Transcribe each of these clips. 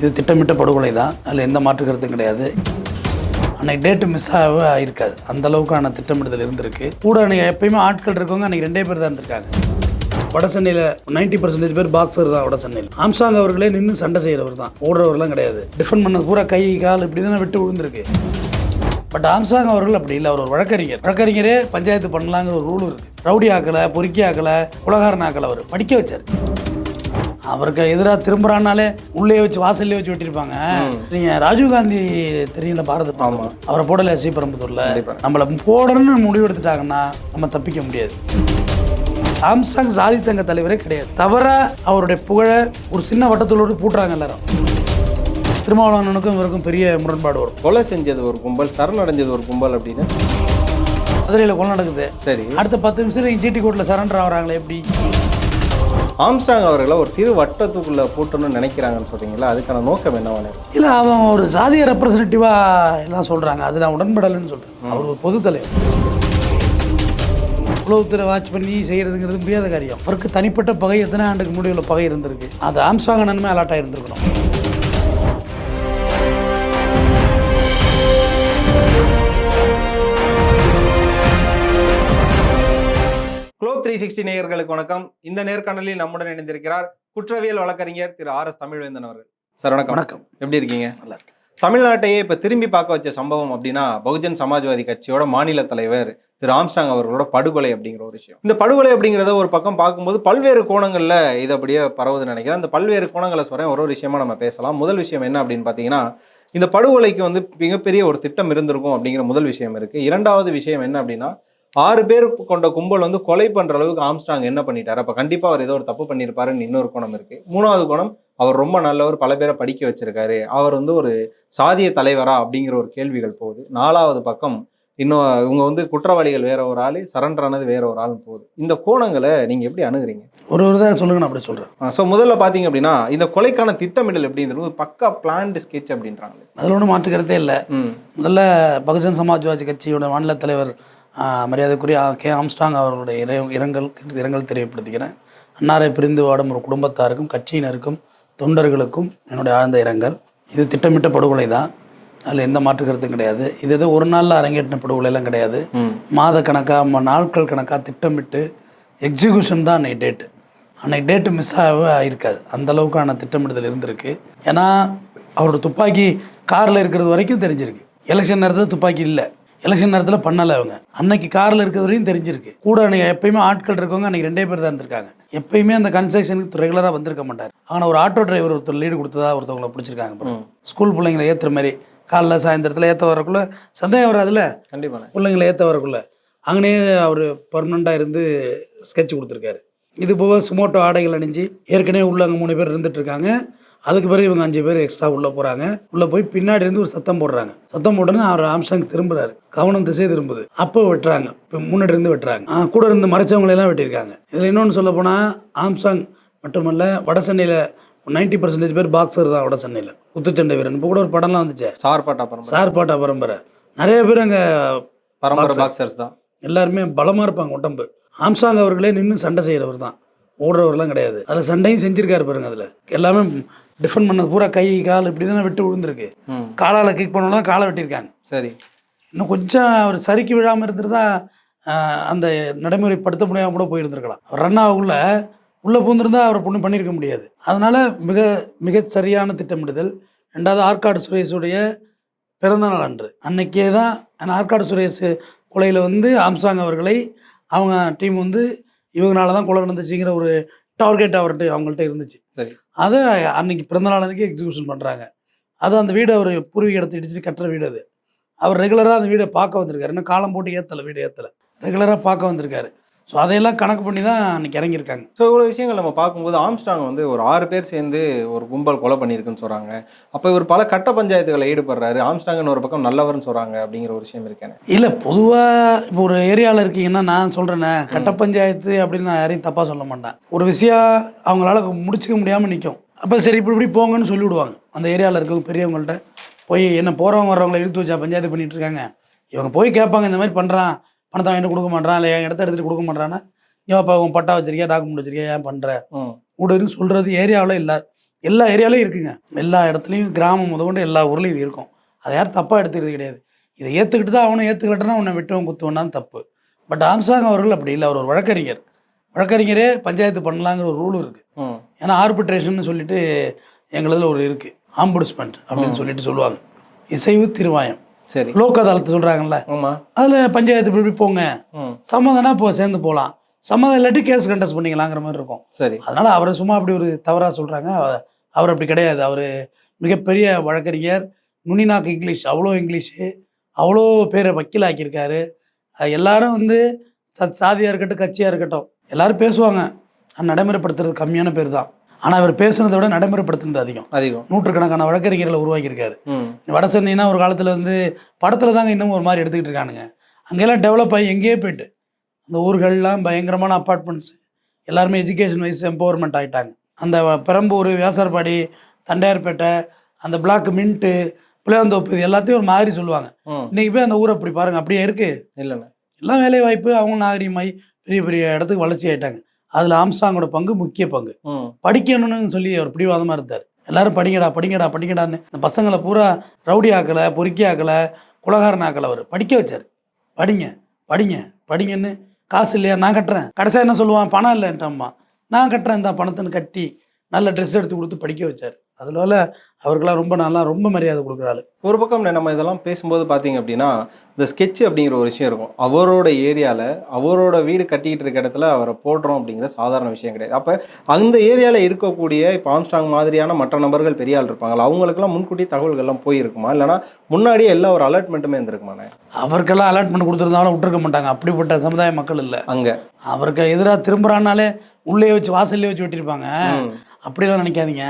இது திட்டமிட்ட படுகொலை தான் அதில் எந்த மாற்று கருத்தும் கிடையாது. அன்னைக்கு டேட்டு மிஸ் ஆகவே ஆயிருக்காது. அந்த அளவுக்கான திட்டமிடுதல் இருந்திருக்கு. கூட அன்னைக்கு எப்பயுமே ஆட்கள் இருக்கவங்க அன்னைக்கு ரெண்டே பேர் தான் இருந்திருக்காங்க. வட சென்னையில் நைன்டி பர்சன்டேஜ் பேர் பாக்ஸர் தான் வட சென்னையில் ஆம்சாங் அவர்களே நின்று சண்டை செய்கிறவர் தான். ஓடுறவர்லாம் கிடையாது. டிஃபெண்ட் பண்ணது பூரா கை கால் இப்படி தானே விட்டு விழுந்திருக்கு. பட் ஆம்சாங் அவர்கள் அப்படி இல்லை. அவர் ஒரு வழக்கறிஞர். வழக்கறிஞரே பஞ்சாயத்து பண்ணலாங்கிற ஒரு ரூல் இருக்குது ரவுடி ஆக்கலை பொறுக்கி ஆக்கலை உலகாரன் ஆக்கலை அவர். படிக்க வச்சார். அவருக்கு எதிராக திரும்புறானாலே உள்ளே வச்சு வாசல்லே வச்சு வெட்டியிருப்பாங்க. நீங்க ராஜீவ்காந்தி தெரியல பாரத பிரதமர். அவரை போடல ஸ்ரீபெரும்புத்தூர்ல நம்மள போடணும்னு முடிவு எடுத்துட்டாங்கன்னா நம்ம தப்பிக்க முடியாது. ஆம்ஸ்டாங் சாதித்தங்க தலைவரே கிடையாது. தவிர அவருடைய புகழை ஒரு சின்ன வட்டத்தோடு பூட்டுறாங்க எல்லாரும். திருமாவளவனுக்கும் இவருக்கும் பெரிய முரண்பாடு வரும். கொலை செஞ்சது ஒரு கும்பல் சரணடைஞ்சது ஒரு கும்பல் அப்படின்னு? மதுரையில் கொலை நடக்குது. சரி. அடுத்த பத்து நிமிஷத்துல ஜிடி கோர்ட்டில் சரண்டர் ஆகுறாங்களே எப்படி? ஆம்ஸ்டாங் அவர்களை ஒரு சிறு வட்டத்துக்குள்ள போட்டணும்னு நினைக்கிறாங்கன்னு சொல்றீங்களா அதுக்கான நோக்கம் என்னவான? இல்லை அவன் ஒரு சாதிய ரெப்ரசன்டேட்டிவாக எல்லாம் சொல்கிறாங்க அது நான் உடன்படலைன்னு சொல்கிறேன் அவர் ஒரு பொது தலைவர் உளவுத்துறை வாட்ச் பண்ணி செய்கிறதுங்கிறது முடியாத காரியம். அவருக்கு தனிப்பட்ட பகை எத்தனை ஆண்டுக்கு முன்னாடி உள்ள பகை இருந்திருக்கு. அது ஆம்சாங் அண்ணனுமே அலாட்டாக இருந்திருக்கணும். த்ரீ சிக்ஸ்டி நேயர்களுக்கு வணக்கம். இந்த நேர்காணலில் நம்முடன் இணைந்திருக்கிறார் குற்றவியல் வழக்கறிஞர் திரு ஆர் எஸ் தமிழ்வேந்தன் அவர்கள். சார் வணக்கம். வணக்கம். எப்படி இருக்கீங்க? நல்லா இருக்கு தமிழ்நாட்டையே இப்ப திரும்பி பார்க்க வச்ச சம்பவம் அப்படின்னா பகுஜன் சமாஜ்வாதி கட்சியோட மாநில தலைவர் திரு ஆம்ஸ்டாங் அவர்களோட படுகொலை அப்படிங்கிற ஒரு விஷயம். இந்த படுகொலை அப்படிங்கிறத ஒரு பக்கம் பார்க்கும்போது பல்வேறு கோணங்கள்ல இது அப்படியே பரவுதுன்னு நினைக்கிறேன். அந்த பல்வேறு கோணங்களை சொல்றேன். ஒரு ஒரு விஷயமா நம்ம பேசலாம். முதல் விஷயம் என்ன அப்படின்னு பார்த்தீங்கன்னா இந்த படுகொலைக்கு வந்து மிகப்பெரிய ஒரு திட்டம் இருந்திருக்கும் அப்படிங்கிற முதல் விஷயம் இருக்கு. இரண்டாவது விஷயம் என்ன அப்படின்னா ஆறு பேர் கொண்ட கும்பல் வந்து கொலை பண்ற அளவுக்கு ஆம்ஸ்டாங் என்ன பண்ணிட்டாரு? அப்ப கண்டிப்பா அவர் ஏதோ ஒரு தப்பு பண்ணியிருப்பாருன்னு இன்னொரு கோணம் இருக்கு. மூணாவது கோணம் அவர் ரொம்ப நல்லவர் பல பேரை படிக்க வச்சிருக்காரு. அவர் வந்து ஒரு சாதிய தலைவரா அப்படிங்கிற ஒரு கேள்விகள் போகுது. நாலாவது பக்கம் இன்னும் இவங்க வந்து குற்றவாளிகள் வேற ஒரு ஆளு சரண்டர் ஆனது வேற ஒரு ஆள் போகுது. இந்த கோணங்களை நீங்க எப்படி அணுகுறீங்க? ஒரு ஒரு தான் சொல்லுங்க நான் அப்படி சொல்கிறேன் ஸோ முதல்ல பாத்தீங்க அப்படின்னா இந்த கொலைக்கான திட்டமிடல் எப்படிங்கிறது பக்கா பிளான்டு ஸ்கெட்ச் அப்படின்றாங்க அதில் ஒன்றும் மாற்று கருத்தே இல்லை முதல்ல பகுஜன் சமாஜ்வாதி கட்சியோட மாநில தலைவர் மரியாதைக்குரிய கே ஆம்ஸ்டாங் அவர்களுடைய இறை இரங்கல் இரங்கல் தெரியப்படுத்திக்கிறேன் அன்னாரை பிரிந்து வாடும் ஒரு குடும்பத்தாருக்கும் கட்சியினருக்கும் தொண்டர்களுக்கும் என்னுடைய ஆழ்ந்த இரங்கல். இது திட்டமிட்ட படுகொலை தான். அதில் எந்த மாற்று கருத்தும் கிடையாது. இது எது ஒரு நாளில் அரங்கேற்றின படுகொலைலாம் கிடையாது. மாத கணக்காக நாட்கள் கணக்காக திட்டமிட்டு எக்ஸிக்யூஷன் தான் அன்னைக்கு டேட்டு அன்னைக்கு டேட்டு மிஸ் ஆகவே ஆயிருக்காது. அந்த அளவுக்கான திட்டமிடுதல் இருந்திருக்கு. ஏன்னா அவரோட துப்பாக்கி காரில் இருக்கிறது வரைக்கும் தெரிஞ்சிருக்கு. எலெக்ஷன் நேரத்தில் துப்பாக்கி இல்லை. எலெக்ஷன் நேரத்தில் பண்ணலை அவங்க. அன்னைக்கு காரில் இருக்கிறது வரையும் தெரிஞ்சிருக்கு. கூட அன்னைக்கு எப்பயுமே ஆட்கள் இருக்கவங்க அன்னைக்கு ரெண்டே பேர் தான் இருந்திருக்காங்க. எப்பயுமே அந்த கன்ஸ்ட்ரக்ஷனுக்கு ரெகுலராக வந்திருக்க மாட்டார். ஆனால் ஒரு ஆட்டோ டிரைவர் ஒருத்தர் லீடு கொடுத்ததா ஒருத்தவங்களை பிடிச்சிருக்காங்க. ஸ்கூல் பிள்ளைங்களை ஏற்றுற மாதிரி. காலைல சாயந்தரத்தில் ஏற்ற வரக்குள்ள சந்தேகம் வராதுல்ல? கண்டிப்பாண்ணே பிள்ளைங்களை ஏற்ற வரக்குள்ள அங்கனே அவர் பர்மனெண்ட்டாக இருந்து ஸ்கெட்ச் கொடுத்துருக்காரு. இது போக சுமோட்டோ ஆடைகள் அணிஞ்சு ஏற்கனவே உள்ள அங்கே மூணு பேர் இருந்துட்டு இருக்காங்க. அதுக்கு பிறகு இவங்க அஞ்சு பேர் எக்ஸ்ட்ரா உள்ளே போகிறாங்க உள்ளே போய் பின்னாடி இருந்து ஒரு சத்தம் போடுறாங்க. சத்தம் போட்டோன்னே அவர் ஆம்சாங் திரும்புறாரு. கவனம் திசை திரும்புது. அப்போ வெட்டுறாங்க. இப்போ முன்னாடி இருந்து வெட்டுறாங்க. கூட இருந்து மறைச்சவங்களெல்லாம் வெட்டியிருக்காங்க. இதில் இன்னொன்று சொல்ல போனால் ஆம்சாங் மட்டுமல்ல வட சென்னையில் நைன்டி பர்சன்டேஜ் பேர் பாக்ஸர் தான் வட சென்னையில் குத்துச்சண்டை வீரன். இப்போ கூட ஒரு படம்லாம் வந்துச்சே. சார்பாட்டா பரம்பரை. சார் பாட்டா பரம்பரை. நிறைய பேர் அங்கே பரம்பரை. பாக்ஸர்ஸ் தான். எல்லாருமே பலமாக இருப்பாங்க உடம்பு. ஆம்சாங் அவர்களே நின்று சண்டை செய்கிறவர் தான். ஓடுறவர்லாம் கிடையாது. அதில் சண்டையும் செஞ்சிருக்காரு பாருங்க அதில். எல்லாமே டிஃபெண்ட் பண்ணது பூரா கை கால் இப்படி தானே விட்டு விழுந்திருக்கு. காலால் கிக் பண்ணலாம் காலை வெட்டியிருக்காங்க. சரி. இன்னும் கொஞ்சம் அவர் சறுக்கி விழாமல் இருந்திருந்தா அந்த நடைமுறைப்படுத்த முடியாமல் கூட போயிருந்திருக்கலாம். அவர் ரன் ஆகக்குள்ள உள்ளே பூந்திருந்தா அவர் பொண்ணு பண்ணியிருக்க முடியாது. அதனால் மிக மிக சரியான திட்டமிடுதல். ரெண்டாவது ஆற்காடு சுரேஷுடைய பிறந்தநாள் அன்று. அன்னைக்கே தான் அந்த ஆற்காடு சுரேஷ் கொலையில் வந்து ஆம்சாங் அவர்களை அவங்க டீம் வந்து இவங்களால தான் கொலை நடந்துச்சுங்கிற ஒரு டார்கெட் அவர்கிட்ட அவங்கள்ட்ட இருந்துச்சு. சரி. அதை அன்னைக்கு பிறந்தநாள் அன்றைக்கி எக்ஸிக்யூஷன் பண்ணுறாங்க அது அந்த வீடு அவர் பூர்வீக இடத்தை இடிச்சு கட்டுற வீடு அது. அவர் ரெகுலராக அந்த வீடை பார்க்க வந்திருக்காரு. இன்னும் காலம் போட்டு ஏற்றலை வீடு ஏற்றலை ரெகுலராக பார்க்க வந்திருக்காரு. ஸோ அதையெல்லாம் கணக்கு பண்ணி தான் அன்னைக்கு இறங்கியிருக்காங்க. ஸோ இவ்வளோ விஷயங்கள் நம்ம பார்க்கும்போது ஆம்ஸ்டாங் வந்து ஒரு ஆறு பேர் சேர்ந்து ஒரு கும்பல் கொலை பண்ணியிருக்குன்னு சொல்கிறாங்க அப்போ இவர் பல கட்ட பஞ்சாயத்துகளை ஈடுபடுறாரு. ஆம்ஸ்டாங்னு ஒரு பக்கம் நல்லவர்னு சொல்கிறாங்க அப்படிங்கிற ஒரு விஷயம் இருக்கேன் இல்லை பொதுவாக இப்போ ஒரு ஏரியாவில் இருக்கீங்கன்னா நான் சொல்கிறேனே கட்ட பஞ்சாயத்து அப்படின்னு நான் யாரையும் தப்பாக சொல்ல மாட்டேன். ஒரு விஷயம் அவங்களால முடிச்சுக்க முடியாமல் நிற்கும் அப்போ சரி இப்படி இப்படி போங்கன்னு சொல்லி விடுவாங்க அந்த ஏரியாவில் இருக்கவங்க பெரியவங்கள்ட்ட போய் என்ன போகிறவங்க வர்றவங்களை இழுத்து வச்சா பஞ்சாயத்து பண்ணிட்டு இருக்காங்க. இவங்க போய் கேட்பாங்க இந்த மாதிரி பண்ணுறான் பணத்தை வாங்கிட்டு கொடுக்க மாட்டான் இல்லை என் இடத்த எடுத்துகிட்டு கொடுக்க மாட்டான்னா ஏன் அப்போ உன் பட்டா வச்சிருக்கியா டாக்குமெண்ட் வச்சிருக்கியா ஏன் பண்ணுற விடுன்னு சொல்கிறது ஏரியாவில் இல்லை. எல்லா ஏரியாலையும் இருக்குங்க. எல்லா இடத்துலையும் கிராமம் முதற்கொண்டு எல்லா ஊர்லேயும் இது இருக்கும். அதை யாரும் தப்பாக எடுத்துக்கிறது கிடையாது. இதை ஏற்றுக்கிட்டு தான் அவனை ஏற்றுக்கிட்டனா அவனை விட்டவன் குத்துவனான்னு தப்பு. பட் ஆம்சாங் அவர்கள் அப்படி இல்லை. அவர் ஒரு வழக்கறிஞர். வழக்கறிஞரே பஞ்சாயத்து பண்ணலாங்கிற ஒரு ரூல் இருக்குது ஏன்னா ஆர்பிட்ரேஷன் சொல்லிட்டு எங்களதில் ஒரு இருக்குது ஆம்புட்ஸ்மெண்ட் அப்படின்னு சொல்லிட்டு சொல்லுவாங்க. இசைவு திருவாயம். சரி. லோக் அதாலத்து சொல்கிறாங்கல்ல அதில் பஞ்சாயத்து இப்படி போங்க. சம்மதம்னா இப்போ சேர்ந்து போகலாம் சம்மதம் இல்லாட்டி கேஸ் கண்டஸ்ட் பண்ணிக்கலாங்கிற மாதிரி இருக்கும். சரி. அதனால் அவரை சும்மா அப்படி ஒரு தவறாக சொல்கிறாங்க அவர் அப்படி கிடையாது. அவர் மிகப்பெரிய வழக்கறிஞர். நுனிநாக்கு இங்கிலீஷ். அவ்வளோ இங்கிலீஷு. அவ்வளோ பேரை வக்கீல் ஆக்கியிருக்காரு எல்லாரும் வந்து ச சாதியாக இருக்கட்டும் கட்சியாக இருக்கட்டும் எல்லாரும் பேசுவாங்க. நடைமுறைப்படுத்துறது கம்மியான பேர் தான். ஆனால் அவர் பேசுனதை விட நடைமுறைப்படுத்துனது அதிகம். அதிகம். நூற்றுக்கணக்கான வழக்கறிஞர்களை உருவாக்கியிருக்காரு. வட சென்னைனா ஒரு காலத்தில் வந்து படத்தில் தாங்க இன்னும் ஒரு மாதிரி எடுத்துக்கிட்டு இருக்கானுங்க. அங்கெல்லாம் டெவலப் ஆகி எங்கேயோ போயிட்டு. அந்த ஊர்கள்லாம் பயங்கரமான அப்பார்ட்மெண்ட்ஸ் எல்லாருமே எஜுகேஷன் வைஸ் எம்பவர்மெண்ட் ஆகிட்டாங்க அந்த பெரம்பூர் வியாசார்பாடி தண்டையார்பேட்டை அந்த பிளாக் மின்ட்டு புளியாந்தோப்பு இது எல்லாத்தையும் ஒரு மாதிரி சொல்லுவாங்க. ம். இன்றைக்கி போய் அந்த ஊரை அப்படி பாருங்கள் அப்படியே இருக்குது இல்லைண்ணே. எல்லாம் வேலை வாய்ப்பு அவங்க நாகரிகமாய் பெரிய பெரிய இடத்துக்கு வளர்ச்சி ஆயிட்டாங்க. அதில் ஆம்சாங்கோட பங்கு முக்கிய பங்கு. படிக்கணும்னு சொல்லி அவர் பிடிவாதமாக இருந்தார். எல்லாரும் படிங்கடா படிங்கடா படிங்கடான்னு இந்த பசங்களை பூரா ரவுடி ஆக்கலை பொறுக்கி ஆக்கலை குலகாரன் ஆக்கலை அவர். படிக்க வச்சார். படிங்க படிங்க படிங்கன்னு காசு இல்லையா? நான் கட்டுறேன். கடைசியாக என்ன சொல்லுவான்? பணம் இல்லைன்ட்டம்மா நான் கட்டுறேன் இந்த பணத்துன்னு கட்டி நல்ல ட்ரெஸ் எடுத்து கொடுத்து படிக்க வச்சார். அதில் அவருக்கெல்லாம் ரொம்ப நல்லா ரொம்ப மரியாதை கொடுக்குறாள் ஒரு பக்கம் நம்ம இதெல்லாம் பேசும்போது பார்த்தீங்க அப்படின்னா இந்த ஸ்கெட்ச் அப்படிங்கிற ஒரு விஷயம் இருக்கும். அவரோட ஏரியாவில் அவரோட வீடு கட்டிக்கிட்டு இருக்க இடத்துல அவரை போடுறோம் அப்படிங்கிற சாதாரண விஷயம் கிடையாது. அப்போ அந்த ஏரியாவில் இருக்கக்கூடிய இப்போ ஆம்ஸ்டாங் மாதிரியான மற்ற நபர்கள் பெரிய ஆள் இருப்பாங்களா அவங்களுக்கெல்லாம் முன்கூட்டி தகவல்கள்லாம் போயிருக்குமா? இல்லைனா முன்னாடியே எல்லா ஒரு அலர்ட்மெண்ட்டுமே இருந்திருக்குமாண்ணே? அவருக்கெல்லாம் அலாட்மெண்ட் கொடுத்துருந்தாலும் விட்டுருக்க மாட்டாங்க. அப்படிப்பட்ட சமுதாய மக்கள் இல்லை. அங்கே. அவருக்கு எதிராக திரும்புறானாலே உள்ளே வச்சு வாசல்லே வச்சு வெட்டியிருப்பாங்க. அப்படிலாம் நினைக்காதீங்க.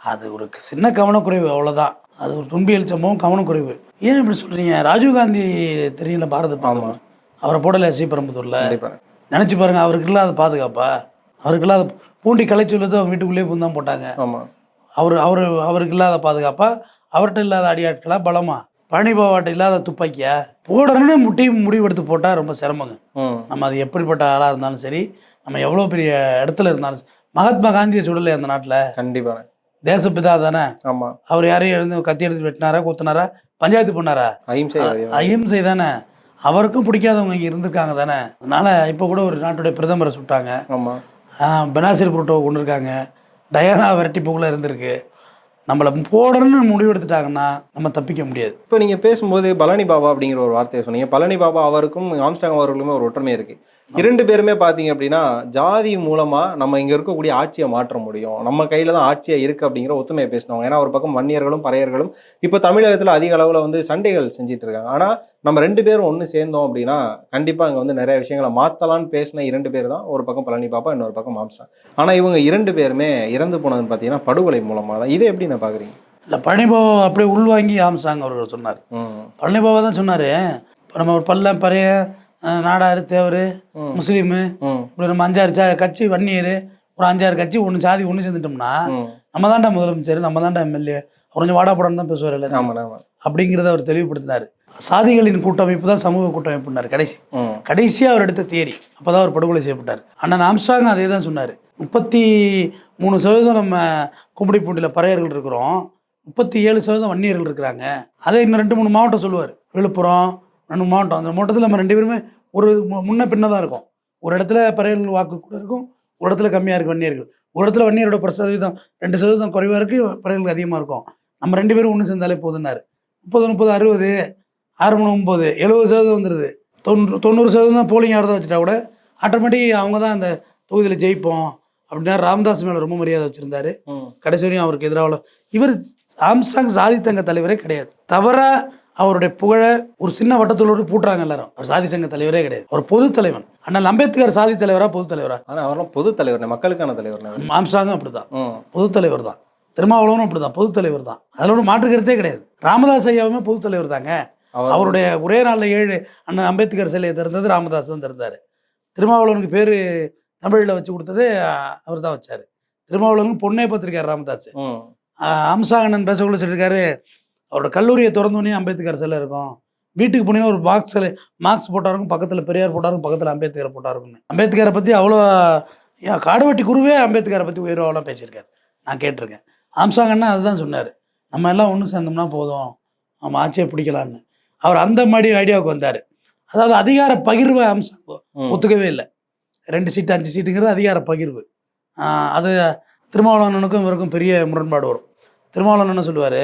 அது ஒரு சின்ன கவனக்குறைவு அவ்வளோதான் அது ஒரு துன்பியல் சம்பவம் கவனக்குறைவு. ஏன் இப்படி சொல்கிறீங்க ராஜீவ்காந்தி தெரியல பாரத பிரதமர் அவரை போடல ஸ்ரீபெரும்புதூரில் கண்டிப்பாக நினச்சி பாருங்க அவருக்கு இல்லாத பாதுகாப்பா? அவருக்கு இல்லாத பூண்டி கலைச்சொல்லது அவங்க வீட்டுக்குள்ளேயே பூந்து தான் போட்டாங்க. ஆமாம் அவர் அவர் அவருக்கு இல்லாத பாதுகாப்பா? அவர்கிட்ட இல்லாத அடியாட்களா? பலமா? பழனி பாவாட்ட இல்லாத துப்பாக்கியா? போடணும்னு முட்டி முடிவெடுத்து போட்டால் ரொம்ப சிரமங்க. நம்ம அது எப்படிப்பட்ட ஆளாக இருந்தாலும் சரி நம்ம எவ்வளோ பெரிய இடத்துல இருந்தாலும். மகாத்மா காந்தியை சுடலை அந்த நாட்டில்? கண்டிப்பாண்ணே தேசப்பிதா தானே? ஆமாம் அவர் யாரையும் எழுந்து கத்தி எடுத்து வெட்டினாரா குத்துனாரா? பஞ்சாயத்து பண்ணாரா அஹிம்சை அஹிம்சை தானே. அவருக்கும் பிடிக்காதவங்க இங்கே இருந்திருக்காங்க தானே. அதனால் இப்போ கூட ஒரு நாட்டுடைய பிரதமரை சுட்டாங்க. ஆமாம் பெனாசிர் புரோட்டோவை கொண்டு இருக்காங்க. டயானா வெரைட்டி பூவில் இருந்திருக்கு. நம்மளை போடணும்னு முடிவெடுத்துட்டாங்கன்னா நம்ம தப்பிக்க முடியாது. இப்போ நீங்கள் பேசும்போது பழனி பாபா அப்படிங்கிற ஒரு வார்த்தையை சொன்னீங்க. பழனி பாபா அவருக்கும் ஆம்ஸ்டாங் அவர்களுமே ஒரு ஒற்றுமை இருக்கு. இரண்டு பேருமே பார்த்தீங்க அப்படின்னா ஜாதி மூலமா நம்ம இங்க இருக்கக்கூடிய ஆட்சியை மாற்ற முடியும். நம்ம கையில தான் ஆட்சியா இருக்கு அப்படிங்கிற ஒத்துமையை பேசினவங்க. ஏன்னா ஒரு பக்கம் வன்னியர்களும் பறையர்களும் இப்போ தமிழகத்துல அதிக அளவுல வந்து சண்டைகள் செஞ்சுட்டு இருக்காங்க. ஆனா நம்ம ரெண்டு பேரும் ஒன்று சேர்ந்தோம் அப்படின்னா கண்டிப்பா அங்க வந்து நிறைய விஷயங்களை மாத்தலாம்னு பேசின இரண்டு பேர் தான். ஒரு பக்கம் பழனி பாபா இன்னொரு பக்கம் ஆம்ஸ்டாங் ஆனா இவங்க இரண்டு பேருமே இறந்து போனதுன்னு பார்த்தீங்கன்னா படுகொலை மூலமா தான். இதை எப்படி நான் பாக்குறீங்க? இல்லை பழனிபாபா அப்படியே உள்வாங்கி ஆம்சாங் அவர்கள் சொன்னார். ம். பழனிபாபா தான் சொன்னார். இப்போ நம்ம ஒரு பல்ல பறைய நாடாரு தேவர். முஸ்லீமு இப்படி நம்ம அஞ்சாறு சா கட்சி வன்னியர் ஒரு அஞ்சாறு கட்சி ஒன்று சாதி ஒன்று சேர்ந்துட்டோம்னா நம்ம தான்டா முதலமைச்சர் நம்ம தான்டா எம்எல்ஏ கொஞ்சம் வாடா போடான்னு தான் பேசுவார் எல்லாரும் அப்படிங்கிறத அவர் தெளிவுபடுத்தினார். சாதிகளின் கூட்டமைப்பு தான் சமூக கூட்டமைப்புனார் கடைசி. கடைசியாக அவர் எடுத்த தேரி அப்போ தான் அவர் படுகொலை செய்யப்பட்டார். அண்ணன் ஆம்ஸ்டாங் அதே தான் சொன்னார். முப்பத்தி மூணு சதவீதம் நம்ம கும்படிப்பூண்டியில் பறையர்கள் இருக்கிறோம். முப்பத்தி ஏழு சதவீதம் வன்னியர்கள் இருக்கிறாங்க. அதே இன்னும் ரெண்டு மூணு மாவட்டம் சொல்லுவார். விழுப்புரம் ரெண்டு மாவட்டம். அந்த மாவட்டத்தில் நம்ம ரெண்டு பேருமே ஒரு மு- முன்ன பின்ன தான் இருக்கும். ஒரு இடத்துல பறையர்கள் வாக்கு கூட இருக்கும் ஒரு இடத்துல கம்மியாக இருக்கு வன்னியர்கள். ஒரு இடத்துல வன்னியரோட ஒரு சதவீதம் ரெண்டு சதவீதம் குறைவாக இருக்குது பறையர்கள் அதிகமாக இருக்கும். நம்ம ரெண்டு பேரும் ஒன்று சேர்ந்தாலே போதுன்னாரு முப்பது முப்பது அறுபது ஆறு மூணு ஒம்பது எழுபது சதவீதம் வந்துடுது தொண்ணூறு தொண்ணூறு சதவீதம் தான் போலிங் ஆகிறத வச்சுட்டா கூட ஆட்டோமேட்டிக் அவங்க தான் அந்த தொகுதியில் ஜெயிப்போம். அப்படின்னா ராமதாஸ் மேலே ரொம்ப மரியாதை வச்சுருந்தாரு. கடைசி வரையும் அவருக்கு எதிராக இவர் ஆம்ஸ்டாங் சாதி சங்க தலைவரே கிடையாது. தவறா அவருடைய புகழை ஒரு சின்ன வட்டத்தோடு பூட்டுறாங்க எல்லாரும். அவர் சாதி சங்க தலைவரே கிடையாது. அவர் பொது தலைவன். அண்ணல் அம்பேத்கர் சாதி தலைவரா பொது தலைவரா? ஆனா அவரெல்லாம் பொது தலைவர் மக்களுக்கான தலைவர் ஆம்ஸ்டாங்கும் அப்படிதான் பொது தலைவர் தான். திருமாவளவனும் அப்படிதான் பொது தலைவர் தான். அதில் ஒன்றும் மாற்று கருத்தே கிடையாது. ராமதாஸ் ஐயாவுமே பொது தலைவர் தாங்க. அவர் அவருடைய ஒரே நாளில் ஏழு அண்ணன் அம்பேத்கர் சிலையை திறந்தது ராமதாஸ் தான் திறந்தார். திருமாவளவனுக்கு பேர் தமிழில் வச்சு கொடுத்தது அவர் தான் வச்சார். திருமாவளவனுக்கு பொண்ணே பார்த்துருக்காரு ராமதாஸ். ம். அம்சாகண்ணன் பேசக்குள்ள சொல்லியிருக்காரு அவரோட கல்லூரியை திறந்தோடனே அம்பேத்கர் சிலை இருக்கும். வீட்டுக்கு போனீங்கன்னா ஒரு பாக்ஸில் மார்க்ஸ் போட்டா இருக்கும் பக்கத்தில் பெரியார் போட்டா இருக்கும் பக்கத்தில் அம்பேத்கர் போட்டா இருக்கும்னு. அம்பேத்கரை பற்றி அவ்வளோ ஏன் காடுவெட்டி குருவே அம்பேத்கரை பற்றி உயர்வாலாம் பேசியிருக்காரு. நான் கேட்டிருக்கேன். ஆம்சாங் அண்ணா அதுதான் சொன்னார். நம்ம எல்லாம் ஒன்று சேர்ந்தோம்னா போதும். நம்ம ஆட்சியை பிடிக்கலான்னு அவர் அந்த மாதிரி ஐடியாவுக்கு வந்தார். அதாவது அதிகார பகிர்வை ஆம்சாங் ம். ஒத்துக்கவே இல்லை. ரெண்டு சீட்டு அஞ்சு சீட்டுங்கிறது அதிகார பகிர்வு. அது திருமாவளவனுக்கும் இவருக்கும் பெரிய முரண்பாடு வரும். திருமாவளவன் என்ன சொல்லுவார்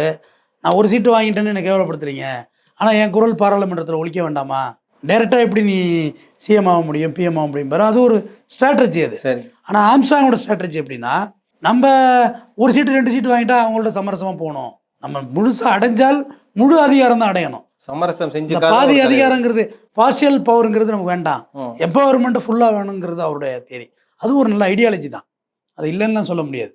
நான் ஒரு சீட்டு வாங்கிட்டேன்னு என்னை கேவலப்படுத்துறீங்க? ஆனால் என் குரல் பாராளுமன்றத்தில் ஒழிக்க வேண்டாமா? டைரெக்டாக எப்படி நீ சிஎம் ஆக முடியும் பிஎம் ஆக முடியும் பாரு. அது ஒரு ஸ்ட்ராட்டஜி அது. சரி. ஆனால் ஆம்சாங்கோட ஸ்ட்ராட்டஜி எப்படின்னா நம்ம ஒரு சீட்டு ரெண்டு சீட்டு வாங்கிட்டா அவங்கள்ட்ட சமரசமாக போகணும். நம்ம முழுசாக அடைஞ்சால் முழு அதிகாரம் தான் அடையணும். சமரசம் செஞ்சு பாதி அதிகாரங்கிறது பார்ஷியல் பவருங்கிறது நமக்கு வேண்டாம். எம்பவர்மெண்ட் ஃபுல்லாக வேணுங்கிறது அவருடைய தேரி அது ஒரு நல்ல ஐடியாலஜி தான். அது இல்லைன்னு சொல்ல முடியாது.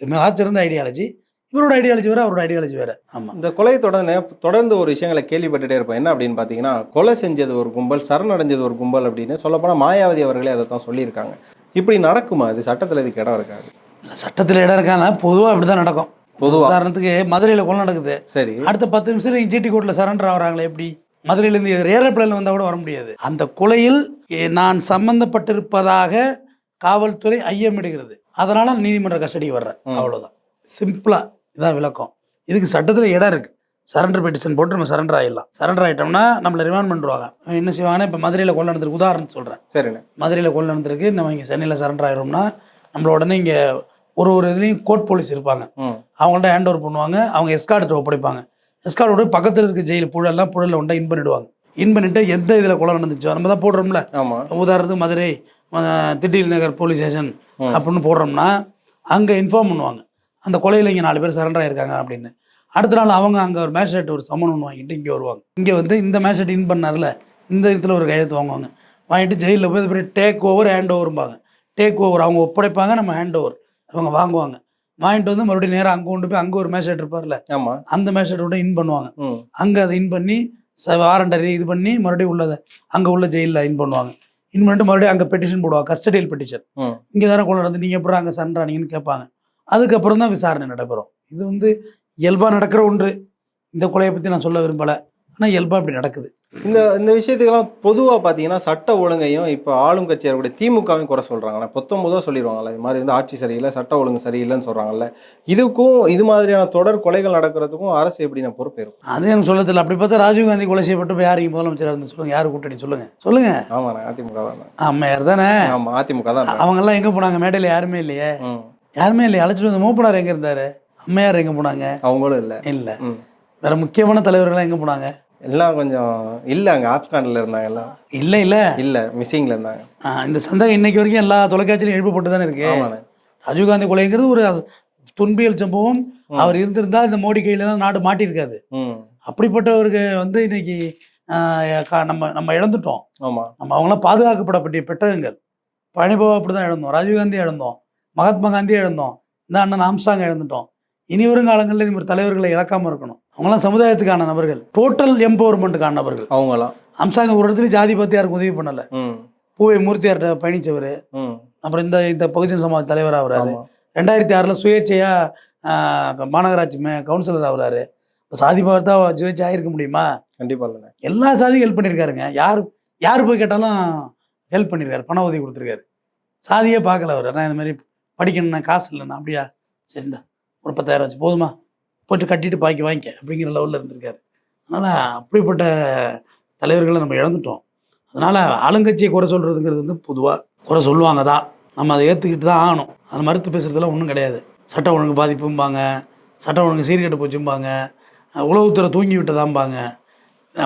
மிக சிறந்த ஐடியாலஜி இவரோட ஐடியாலஜி வேறு அவரோட ஐடியாலஜி வேறு. ஆமாம் இந்த கொலை தொடர்ந்து தொடர்ந்து ஒரு விஷயங்களை கேள்விப்பட்டுட்டே இருப்போம். என்ன அப்படின்னு பார்த்தீங்கன்னா கொலை செஞ்சது ஒரு கும்பல் சரணடைஞ்சது ஒரு கும்பல் அப்படின்னு சொல்லப்போனால் மாயாவதி அவர்களே அதை தான் சொல்லியிருக்காங்க. இப்படி நடக்குமா? அது சட்டத்தில் இதுக்கு இடம் இருக்காது. சட்டத்தில் இடம் இருக்கானா பொதுவாக அப்படி தான் நடக்கும். பொதுவா. உதாரணத்துக்கு மதுரையில் கொலை நடக்குது. சரி. அடுத்த பத்து நிமிஷத்துல ஜிடி கோர்ட்டில் சரண்டர் ஆகுறாங்களே எப்படி? மதுரையிலேருந்து ஏரோப்ளேனில் வந்தால் கூட வர முடியாது. அந்த கொலையில் நான் சம்பந்தப்பட்டிருப்பதாக காவல்துறை ஐயமிடுகிறது. அதனால நீதிமன்ற கஸ்டடி வர்றேன். அவ்வளோதான் சிம்பிளாக இதான் விளக்கம். இதுக்கு சட்டத்தில் இடம் இருக்குது சரண்டர் பெட்டிஷன் போட்டு நம்ம சரண்டர் ஆகிடலாம் சரண்டர் ஆகிட்டோம்னா நம்மளை ரிமாண்ட் பண்ணுவாங்க என்ன செய்வாங்கன்னா இப்போ மதுரையில் கொலை நடந்திருக்கு. உதாரணம் சொல்கிறேன் சரிண்ணே. மதுரையில் கொலை நடந்திருக்கு. நம்ம இங்கே சென்னையில் சரண்டர் ஆயிரோம்னா நம்மள உடனே இங்கே ஒரு ஒரு இதுலேயும் கோர்ட் போலீஸ் இருப்பாங்க. அவங்கள்ட்ட ஹேண்ட் ஓவர் பண்ணுவாங்க. அவங்க எஸ்கார்ட்டு ஒப்படைப்பாங்க. எஸ்கார்ட் போய் பக்கத்தில் இருக்க ஜெயில் புழெல்லாம் புழலில் ஒன்றா இன் பண்ணிடுவாங்க. இன் பண்ணிட்டு எந்த இதில் கொலை நடந்துச்சோ நம்ம தான் போடுறோம்ல. உதாரணத்துக்கு மதுரை திடீர் நகர் போலீஸ் ஸ்டேஷன். அப்படின்னு போடுறோம்னா அங்கே இன்ஃபார்ம் பண்ணுவாங்க. அந்த கொலையில் இங்கே நாலு பேர் சரண்டர் ஆயிருக்காங்க அப்படின்னு. அடுத்த நாள் அவங்க அங்கே ஒரு மேஜிஸ்ட்ரேட் ஒரு சம்மன் ஒன்று வாங்கிட்டு இங்கே வருவாங்க. இங்கே வந்து இந்த மேஜிஸ்ட்ரேட் இன் பண்ணார்ல இந்த இடத்துல ஒரு கையெழுத்து வாங்குவாங்க. வாங்கிட்டு ஜெயிலில் போய் இது டேக் ஓவர் ஹேண்ட் ஓவரும்பாங்க டேக் ஓவர் அவங்க ஒப்படைப்பாங்க நம்ம ஹேண்ட் ஓவர் அவங்க வாங்குவாங்க. வாங்கிட்டு வந்து மறுபடியும் நேராக அங்கே கொண்டு போய் அங்கே ஒரு மேஜிஸ்ட்ரேட் இருப்பார்ல அந்த மேஜிஸ்ட்ரேட்டோட இன் பண்ணுவாங்க. அங்கே அதை இன் பண்ணி வாரண்டரி இது பண்ணி மறுபடியும் உள்ளதை அங்கே உள்ள ஜெயிலில் இன் பண்ணுவாங்க. இன் பண்ணிட்டு மறுபடியும் அங்கே பெட்டிஷன் போடுவாங்க. கஸ்டடியல் பெட்டிஷன் இங்கே தானே கொண்டு நடந்து நீங்கள் எப்படி அங்கே சன்றானீங்கன்னு கேட்பாங்க. அதுக்கப்புறம் தான் விசாரணை நடைபெறும். இது வந்து இயல்பாக நடக்கிற ஒன்று. இந்த கொலையை பற்றி நான் சொல்ல விரும்பலை. ஆனால் இயல்பாக இப்படி நடக்குது. இந்த இந்த விஷயத்துக்கெல்லாம் பொதுவாக பார்த்தீங்கன்னா சட்ட ஒழுங்கையும் இப்போ ஆளும் கட்சியாக இருக்கக்கூடிய திமுகவையும் குறை சொல்கிறாங்கல்ல பொத்தொம்பதாக சொல்லிடுவாங்கல்ல. இது மாதிரி வந்து ஆட்சி சரியில்லை சட்ட ஒழுங்கு சரியில்லைன்னு சொல்கிறாங்கல்ல இதுக்கும் இது மாதிரியான தொடர் கொலைகள் நடக்கிறதுக்கும் அரசு எப்படி நான் பொறுப்பேற்கும் அது எனக்கு சொல்ல தெரியல அப்படி பார்த்தா ராஜீவ்காந்தி கொலை செய்யப்பட்டு யார் இங்கே முதலமைச்சராக இருந்து சொல்லுங்கள் யார் கூட்டணி சொல்லுங்கள் சொல்லுங்கள் ஆமாண்ணே அதிமுக தான். அம்மையார் தானே? ஆமாம் அதிமுக தான். அவங்கெல்லாம் எங்கே போனாங்க? மேடையில் யாருமே இல்லையே. யாருமே இல்லையே அழைச்சிட்டு வந்து மூப்பனார் எங்கே இருந்தார்? அம்மையார் எங்கே போனாங்க? அவங்களும் இல்லை. இல்லை. வேற முக்கியமான தலைவர்கள்லாம் எங்கே போனாங்க? எல்லாம் கொஞ்சம் இல்லை அங்கே ஆப்ஸ்காண்டில் இருந்தாங்க எல்லாம். இல்லை இல்லை. இல்லை மிஸ்ஸிங்கில் இருந்தாங்க. இந்த சந்தேகம் இன்னைக்கு வரைக்கும் எல்லா தொலைக்காட்சியிலும் எழுப்பப்பட்டு தானே இருக்கு. ஆமாண்ணே. ராஜீவ்காந்தி கொலைங்கிறது ஒரு துன்பியல் சம்பவம். அவர் இருந்திருந்தா இந்த மோடி கையில தான் நாடு மாட்டியிருக்காது. அப்படிப்பட்டவருக்கு வந்து இன்னைக்கு நம்ம நம்ம இழந்துட்டோம். நம்ம அவங்களாம் பாதுகாக்கப்படப்பட்ட பெட்டகங்கள் பழனிபாபா அப்படி தான் இழந்தோம். ராஜீவ்காந்தி இழந்தோம். மகாத்மா காந்தி இழந்தோம் இந்த அண்ணன் ஆம்ஸ்டாங் இழந்துட்டோம் இனி வரும் காலங்களில் இது மாதிரி தலைவர்களை இழக்காம இருக்கணும். அவங்களாம் சமுதாயத்துக்கான நபர்கள். டோட்டல் எம்பவர்மெண்ட்டுக்கான நபர்கள். அவங்களாம். அம்சாங்க ஒரு இடத்துல ஜாதி பத்தி யாருக்கு உதவி பண்ணல. பூவை மூர்த்தியார்கிட்ட பயணிச்சவர். ம். அப்புறம் இந்த இந்த பகுஜன் சமாஜ் தலைவர் ஆகுறாரு. ரெண்டாயிரத்தி ஆறில் சுயேட்சையா ஆஹ், மாநகராட்சி கவுன்சிலர் ஆகுறாரு. இப்போ சாதி பார்த்தா சுயேட்சை ஆயிருக்க முடியுமா? கண்டிப்பாக இல்லைண்ணே. எல்லா சாதியும் ஹெல்ப் பண்ணியிருக்காருங்க. யார் யார் போய் கேட்டாலும் ஹெல்ப் பண்ணியிருக்காரு. பண உதவி கொடுத்துருக்காரு. சாதியே பார்க்கல அவர். நான் இந்த மாதிரி படிக்கணும்னா காசு இல்லைண்ணா அப்படியா? சரிந்தா ஒரு பத்தாயிரம் ஆச்சு போதுமா? போட்டு கட்டிட்டு பாக்கி வாங்கிக்க அப்படிங்கிற லெவலில் இருந்திருக்காரு. அதனால் அப்படிப்பட்ட தலைவர்களை நம்ம இழந்துட்டோம். அதனால் ஆளுங்கட்சியை குறை சொல்கிறதுங்கிறது வந்து பொதுவாக குறை சொல்லுவாங்க தான். நம்ம அதை ஏற்றுக்கிட்டு தான் ஆகணும். அதை மறுத்து பேசுகிறதுலாம் ஒன்றும் கிடையாது. சட்டம் ஒழுங்கு பாதிப்பும்பாங்க. சட்டம் ஒழுங்கு சீர்கெட்டு போச்சும்பாங்க. உளவுத்துறை தூங்கி விட்டதாம்பாங்க.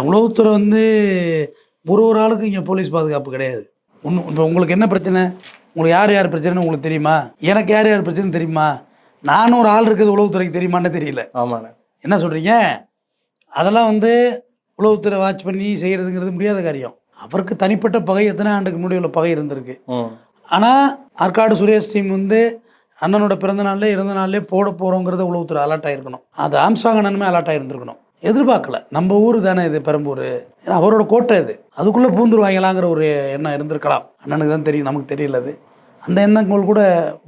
உளவுத்துறை வந்து ஒரு ஒரு ஆளுக்கும் இங்கே போலீஸ் பாதுகாப்பு கிடையாது. ஒன்றும் இப்போ உங்களுக்கு என்ன பிரச்சனை? உங்களுக்கு யார் யார் பிரச்சனைன்னு உங்களுக்கு தெரியுமா? எனக்கு யார் யார் பிரச்சனை தெரியுமா? நானும் ஒரு ஆள் இருக்குது உளவுத்துறைக்கு தெரியுமான்னு தெரியல. ஆமாண்ணே. என்ன சொல்கிறீங்க அதெல்லாம் வந்து உளவுத்துறை வாட்ச் பண்ணி செய்கிறதுங்கிறது முடியாத காரியம். அவருக்கு தனிப்பட்ட பகை எத்தனை ஆண்டுக்கு முன்னாடி உள்ள பகை இருந்திருக்கு. ஆனால் ஆற்காடு சுரேஷ் டீம் வந்து அண்ணனோட பிறந்த நாள்லே இறந்த நாள்லே போட போகிறோங்கிறத உளவுத்துறை அலர்ட் ஆகிருக்கணும் அது ஆம்சாங் அண்ணனுமே அலர்ட் ஆகிருந்திருக்கணும் எதிர்பார்க்கல. நம்ம ஊர் தானே இது பெரம்பூர். ஏன்னா அவரோட கோட்டை இது. அதுக்குள்ளே பூந்துருவாங்களாங்கிற ஒரு எண்ணம் இருந்திருக்கலாம். அண்ணனுக்கு தான் தெரியும் நமக்கு தெரியல அது. அந்த எண்ணங்கள் கூட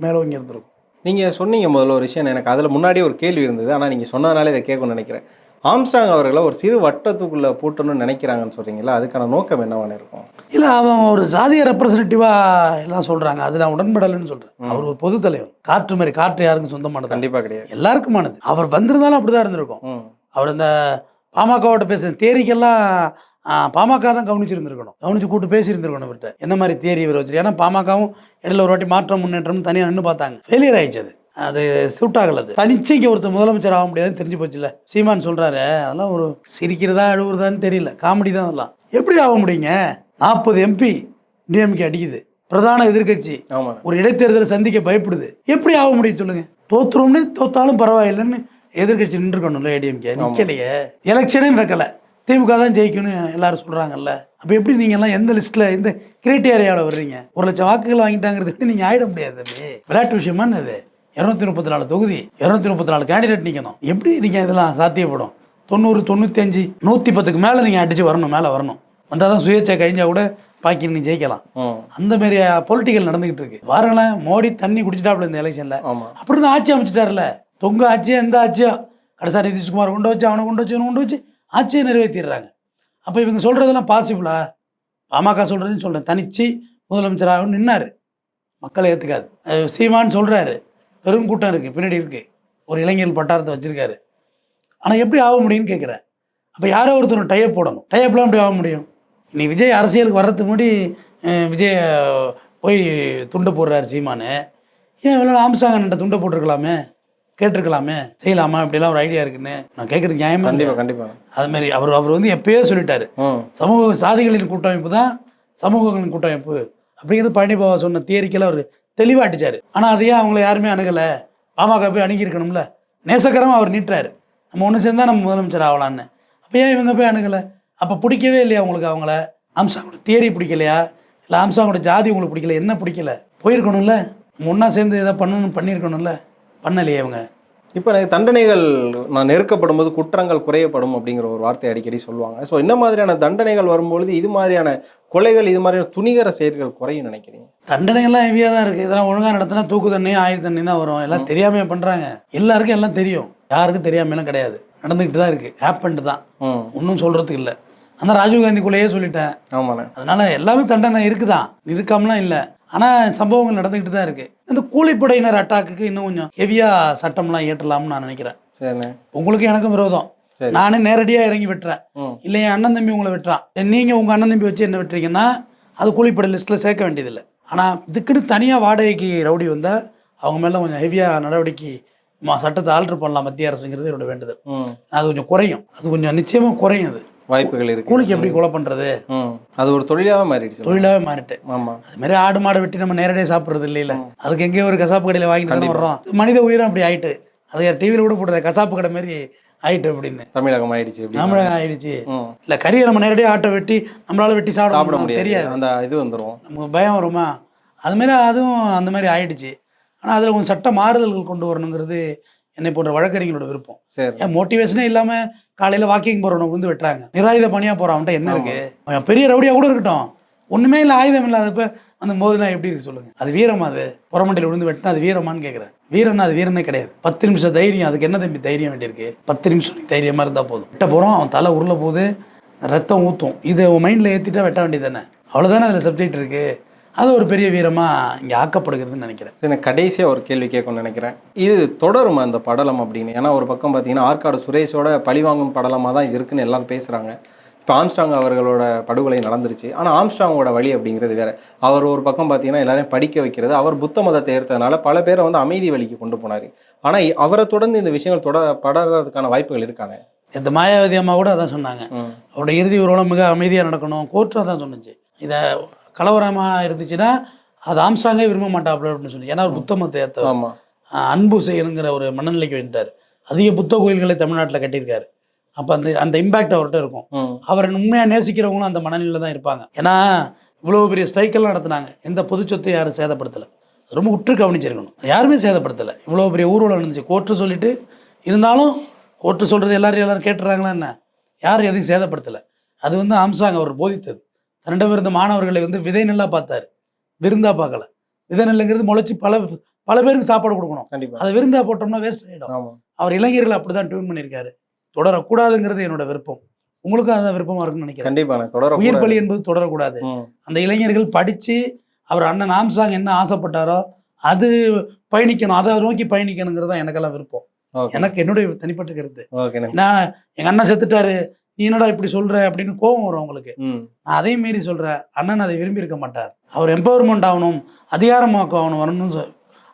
மேலோங்கி இருந்திருக்கும். நீங்கள் சொன்னீங்க முதல்ல ஒரு விஷயம். எனக்கு அதில் முன்னாடியே ஒரு கேள்வி இருந்தது. ஆனால் நீங்கள் சொன்னதுனால இதை கேட்கணும்னு நினைக்கிறேன். ஆம்ஸ்டாங் அவர்களை ஒரு சிறு வட்டத்துக்குள்ள பூட்டணும்னு நினைக்கிறாங்கன்னு சொல்றீங்களா? அதுக்கான நோக்கம் என்னவான இருக்கும்? இல்லை அவன் ஒரு சாதிய ரெப்ரசன்டேட்டிவாக எல்லாம் சொல்கிறாங்க அதில் நான் உடன்படலைன்னு சொல்கிறேன் அவர் ஒரு பொது தலைவர். காற்று மாதிரி காற்று யாருக்கும் சொந்தமானது? கண்டிப்பா கிடையாது. எல்லாருக்குமானது. அவர் வந்திருந்தாலும் அப்படி தான் இருந்திருக்கும். அவர் இந்த பாமகவோட பேசுகிற தேரிக்கெல்லாம் பாமக தான் கவனிச்சிருந்திருக்கணும். கவனிச்சு கூட்டு பேசியிருந்திருக்கணும் இவர்கிட்ட. என்ன மாதிரி தேரி இவர் வச்சிரு? ஏன்னா பாமகவும் இடையில ஒரு வாட்டி மாற்றம் முன்னேற்றம் தனியாக நின்று பார்த்தாங்க. ஃபெயிலியர் ஆயிடுச்சு அது. அது சூட் ஆகல அது. தனிச்சு இங்கே ஒருத்தர் முதலமைச்சர் ஆக முடியாதுன்னு தெரிஞ்சு போச்சுல சீமான் சொல்கிறாரு அதெல்லாம் ஒரு சிரிக்கிறதா அழுவுறதான்னு தெரியல. காமெடி தான் அதெல்லாம். எப்படி ஆக முடியுங்க? நாற்பது எம்பி டிஎம்கே அடிக்குது. பிரதான எதிர்க்கட்சி. ஆமா ஒரு இடைத்தேர்தலை சந்திக்க பயப்படுது. எப்படி ஆக முடியும் சொல்லுங்க. தோத்துறோம்னு தோத்தாலும் பரவாயில்லைன்னு எதிர்க்கட்சி நின்றுக்கணும்ல ஏடிஎம்கே நிக்கலையே. எலெக்ஷனே நடக்கல. திமுக தான் ஜெயிக்கணும் எல்லாரும் சொல்றாங்கல்ல. அப்ப எப்படி நீங்க எல்லாம் எந்த லிஸ்ட்ல எந்த கிரைட்டீரியாவில் வர்றீங்க? ஒரு லட்சம் வாக்குகள் வாங்கிட்டாங்கிறது எப்படி நீங்க ஆயிட முடியாது விளையாட்டு விஷயமா அது. இரநூத்தி முப்பத்தி நாலு தொகுதி இரநூத்தி முப்பத்தி நாலு கேண்டிடேட் நிற்கணும் எப்படி நீங்க இதெல்லாம் சாத்தியப்படும்? தொண்ணூறு தொண்ணூத்தஞ்சு நூற்றி பத்துக்கு மேலே நீங்கள் அடிச்சு வரணும் மேலே வரணும். வந்தால் தான் சுயேட்சை கழிஞ்சா கூட பாக்கி நீ ஜெயிக்கலாம். அந்த மாதிரி பொலிட்டிக்கல் நடந்துகிட்டு இருக்கு. பாருங்களேன் மோடி தண்ணி குடிச்சிட்டாப்புல இந்த எலெக்ஷன்ல அப்படி தான் ஆட்சி அமைச்சிட்டாருல. தொங்க ஆட்சியா எந்த ஆட்சியோ கடைசியாக நிதிஷ்குமார் கொண்டு வச்சு அவனை கொண்டு வச்சு இவனை கொண்டு வச்சு ஆட்சியை நிறைவேற்றிடுறாங்க. அப்போ இவங்க சொல்கிறதெல்லாம் பாசிபிளா பாமக சொல்கிறதுன்னு சொல்கிறேன் தனிச்சு முதலமைச்சராக நின்னார். மக்களை ஏற்றுக்காது சீமான்னு சொல்கிறாரு பெரும் கூட்டம் இருக்குது பின்னாடி இருக்குது ஒரு இளைஞர் பட்டாரத்தை வச்சுருக்காரு. ஆனால் எப்படி ஆக முடியும்னு கேட்குறேன் அப்போ யாரோ ஒருத்தர் டைப் போடணும். டைப்லாம் எப்படி ஆக முடியும்? நீ விஜய் அரசியலுக்கு வர்றதுக்கு முன்னாடி விஜய் போய் துண்டை போடுறாரு சீமானு. ஏன் இவ்வளோ ஆம்சாங்கன்ட்ட துண்டை போட்டிருக்கலாமே? கேட்டிருக்கலாமே. செய்யலாமா? இப்படிலாம் ஒரு ஐடியா இருக்குன்னு நான் கேட்குறது நியாயமா கண்டிப்பா இல்லையா? கண்டிப்பா அது மாதிரி அவர் அவர் வந்து எப்பயோ சொல்லிட்டாரு. சமூக சாதிகளின் கூட்டமைப்பு தான் சமூகங்களின் கூட்டமைப்பு அப்படிங்கிறது பழனி பாபா சொன்ன தியரிக்கெல்லாம் அவர் தெளிவாக அடிச்சாரு ஆனால் அதையே அவங்கள யாருமே அணுகலை. பாமக போய் அணுகியிருக்கணும்ல நேசக்கரமாக அவர் நீட்டுறாரு நம்ம ஒன்று சேர்ந்தா நம்ம முதலமைச்சர் ஆகலான்னு அப்போ ஏன் இவங்க போய் அணுகலை? அப்போ பிடிக்கவே இல்லையா உங்களுக்கு அவங்கள? ஆம்சாங்கோட தியரி பிடிக்கலையா? இல்லை ஆம்சாங்கோட ஜாதி உங்களுக்கு பிடிக்கல? என்ன பிடிக்கல? போயிருக்கணும்ல. நம்ம ஒன்றா சேர்ந்து எதாவது பண்ணணும் பண்ணியிருக்கணும்ல. பண்ணலையே இவங்க. இப்போ எனக்கு தண்டனைகள் நான் நெருக்கப்படும் போது குற்றங்கள் குறையப்படும் அப்படிங்கிற ஒரு வார்த்தை அடிக்கடி சொல்லுவாங்க. ஸோ இந்த மாதிரியான தண்டனைகள் வரும்பொழுது இது மாதிரியான கொலைகள் இது மாதிரியான துணிகர செயல்கள் குறையும் நினைக்கிறீங்க? தண்டனைகள்லாம் ஹெவியாக தான் இருக்குது இதெல்லாம் ஒழுங்காக நடத்தினா தூக்கு தண்ணியும் ஆயுள் தண்ணி தான் வரும். எல்லாம் தெரியாமல் பண்ணுறாங்க எல்லாருக்கும் எல்லாம் தெரியும். யாருக்கும் தெரியாமலாம் கிடையாது. நடந்துக்கிட்டு தான் இருக்குது ஹேப்பன்ட்டு தான். ம். ஒன்றும் சொல்கிறதுக்கு இல்லை. அந்த ராஜீவ்காந்திக்குள்ளேயே சொல்லிட்டேன். ஆமாண்ணே. அதனால எல்லாமே தண்டனை இருக்குதான் இருக்காமலாம் இல்லை. ஆனால் சம்பவங்கள் நடந்துக்கிட்டு தான் இருக்குது இந்த கூலிப்படையினர் அட்டாக்குக்கு இன்னும் கொஞ்சம் ஹெவியாக சட்டம்லாம் இயற்றலாம்னு நான் நினைக்கிறேன். சரிண்ணே. உங்களுக்கு எனக்கும் விரோதம். நானே நேரடியாக இறங்கி வெட்டுறேன். ம். இல்லை என் அண்ணன் தம்பி உங்களை வெட்டுறான். நீங்கள் உங்கள் அண்ணன் தம்பி வச்சு என்ன வெட்டுறீங்கன்னா அது கூலிப்படை லிஸ்ட்டில் சேர்க்க வேண்டியதில்லை. ஆனால் இதுக்குன்னு தனியாக வாடகைக்கு ரவுடி வந்தால் அவங்க மேலே கொஞ்சம் ஹெவியாக நடவடிக்கை சட்டத்தை ஆல்ட்ரு பண்ணலாம் மத்திய அரசுங்கிறது என்னோட வேண்டுதல். அது கொஞ்சம் குறையும். அது கொஞ்சம் நிச்சயமாக குறையும் அது. வாய்ப்புகள் இருக்கு. கூலிக்கு எப்படி கொலை பண்ணுறது ம். அது ஒரு தொழிலாக மாறிடுச்சு. தொழிலாகவே மாறிட்டு. ஆமா. அது மாதிரி ஆடு மாடு வெட்டி நம்ம நேரடியாக சாப்பிட்றது இல்லைல்ல அதுக்கு எங்கேயோ ஒரு கசாப்பு கடையில் வாங்கிட்டு தானே வர்றோம். மனித உயிரும் அப்படி ஆயிட்டு. அது டிவியில் கூட போடுறது கசாப்பு கடை மாதிரி ஆயிட்டு அப்படின்னு. தமிழகம் ஆயிடுச்சு நாமளும் ஆயிடுச்சு. இல்லை கறியை நம்ம நேரடியாக ஆட்டை வெட்டி நம்மளால வெட்டி சாப்பிட சாப்பிட முடியாது. தெரியாது. அந்த இது வந்துரும். நமக்கு பயம் வருமா? அது மாதிரி அதுவும் அந்த மாதிரி ஆயிடுச்சு. ஆனால் அதில் கொஞ்சம் சட்ட மாறுதல்கள் கொண்டு வரணுங்கிறது என்னை போன்ற வழக்கறிஞர்களோட விருப்பம். சரி. ஏன் மோட்டிவேஷனே இல்லாமல் காலையில் வாக்கிங் போகிறவனுக்கு வந்து வெட்டுறாங்க. நிராயுத போகிறான் அவன்கிட்ட என்ன இருக்கு? பெரிய ரவுடியாக கூட இருக்கட்டும். ஒன்றுமே இல்லை ஆயுதம் இல்லாதப்ப அந்த மோதினா எப்படி இருக்கு சொல்லுங்க. அது வீரம் அது? புறமண்டையில் விழுந்து வெட்டினா அது வீரமான்னு கேட்குறேன் வீரம்னா அது வீரனே கிடையாது. பத்து நிமிஷம் தைரியம் அதுக்கு என்ன தம்பி தைரியம் வேண்டியிருக்கு? பத்து நிமிஷம் நீ தைரியமாக இருந்தால் போதும். வெட்ட போகிறோம் அவன் தலை உருள போகுது ரத்தம் ஊற்றும் இதை உன் மைண்டில் ஏற்றிட்டா வெட்ட வேண்டியது தானே? அவ்வளோதானே அதில் சப்ஜெக்ட் இருக்குது அது ஒரு பெரிய வீரமாக இங்கே ஆக்கப்படுகிறதுன்னு நினைக்கிறேன். எனக்கு கடைசியாக ஒரு கேள்வி கேட்கணும்னு நினைக்கிறேன். இது தொடருமா அந்த படலம் அப்படின்னு? ஏன்னா ஒரு பக்கம் பார்த்தீங்கன்னா ஆற்காடு சுரேஷோட பழிவாங்கும் படலமாக தான் இருக்குன்னு எல்லாரும் பேசுகிறாங்க இப்போ ஆம்ஸ்டாங் அவர்களோட படுகொலை நடந்துருச்சு. ஆனால் ஆம்ஸ்டாங்கோட வழி அப்படிங்கிறது வேற. அவர் ஒரு பக்கம் பார்த்தீங்கன்னா எல்லாரையும் படிக்க வைக்கிறது அவர் புத்த மதத்தை ஏற்றதுனால பல பேரை வந்து அமைதி வழிக்கு கொண்டு போனார். ஆனால் அவரை தொடர்ந்து இந்த விஷயங்கள் தொட படறதுக்கான வாய்ப்புகள் இருக்கானே? இந்த மாயாவதி அம்மா கூட அதான் சொன்னாங்க. அவரோட இறுதி ஊர்வலம் மிக அமைதியாக நடக்கணும். கோர்ட்டும் அதான் சொன்னுச்சு. இதை கலவரமாக இருந்துச்சுன்னா அது ஆம்ஸ்டாங்கே விரும்ப மாட்டாப்புல அப்படின்னு சொல்லி. ஏன்னா அவர் புத்த ஏற்ற ஆமாம் அன்பு செய்யணுங்கிற ஒரு மனநிலைக்கு வந்துட்டார். அதிக புத்த கோயில்களை தமிழ்நாட்டில் கட்டியிருக்காரு. அப்போ அந்த அந்த இம்பேக்ட் அவர்கிட்ட இருக்கும். அவரை உண்மையாக நேசிக்கிறவங்களும் அந்த மனநிலையில் தான் இருப்பாங்க. ஏன்னா இவ்வளோ பெரிய ஸ்ட்ரைக்கெல்லாம் நடத்துனாங்க. எந்த பொது சொத்தையும் யாரும் சேதப்படுத்தலை. ரொம்ப உற்று கவனிச்சிருக்கணும். யாருமே சேதப்படுத்தலை. இவ்வளோ பெரிய ஊர்வலம் நடந்துச்சு. கோர்ட்டு சொல்லிட்டு இருந்தாலும் கோர்ட்டு சொல்கிறது எல்லாரும் எல்லாரும் கேட்டுறாங்களா என்ன? யாரும் எதையும் சேதப்படுத்தலை. அது வந்து ஆம்சாங் அவர் போதித்தது. தன்னிடம் இருந்த மாணவர்களை வந்து விதை நெல்லா பார்த்தாரு. விருந்தா பார்க்கல. விதை நெல்லுங்கிறது முளைச்சி பல பல பேருக்கு சாப்பாடு கொடுக்கணும். அதை விருந்தா போட்டோம்னா வேஸ்ட் ஆகிடும் அவர் இளைஞர்களை அப்படி தான் டியூன் பண்ணியிருக்காரு. தொடரக்கூடாதுங்கிறது என்னோட விருப்பம். உங்களுக்கும் அதான் விருப்பமா இருக்குன்னு நினைக்கிறேன். கண்டிப்பாண்ணே தொடர உயிர் பலி என்பது தொடரக்கூடாது. அந்த இளைஞர்கள் படித்து அவர் அண்ணன் ஆம்சாங் என்ன ஆசைப்பட்டாரோ அது பயணிக்கணும். அதை நோக்கி பயணிக்கணுங்கிறது தான் எனக்கெல்லாம் விருப்பம். எனக்கு என்னுடைய தனிப்பட்ட கருத்து. நான் எங்கள் அண்ணன் செத்துட்டாரு. நீ என்னடா இப்படி சொல்ற அப்படின்னு கோபம் வரும் உங்களுக்கு ம். நான் அதே மீறி சொல்கிறேன் அண்ணன் அதை விரும்பி இருக்க மாட்டார். அவர் எம்பவர்மெண்ட் ஆகணும் அதிகாரமாக்க ஆகணும் வரணும்னு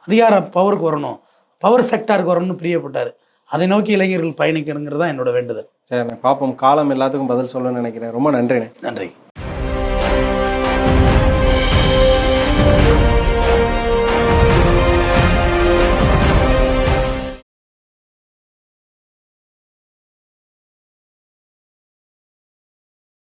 அதிகார பவருக்கு வரணும். பவர் செக்டாருக்கு வரணும்னு பிரியப்பட்டார். அதை நோக்கி இளைஞர்கள் பயணிக்கணுங்கிறது தான் என்னோட வேண்டுதல். சரிண்ணே பார்ப்போம் காலம் எல்லாத்துக்கும் பதில் சொல்லணும்னு நினைக்கிறேன். ரொம்ப நன்றிண்ணே. நன்றி.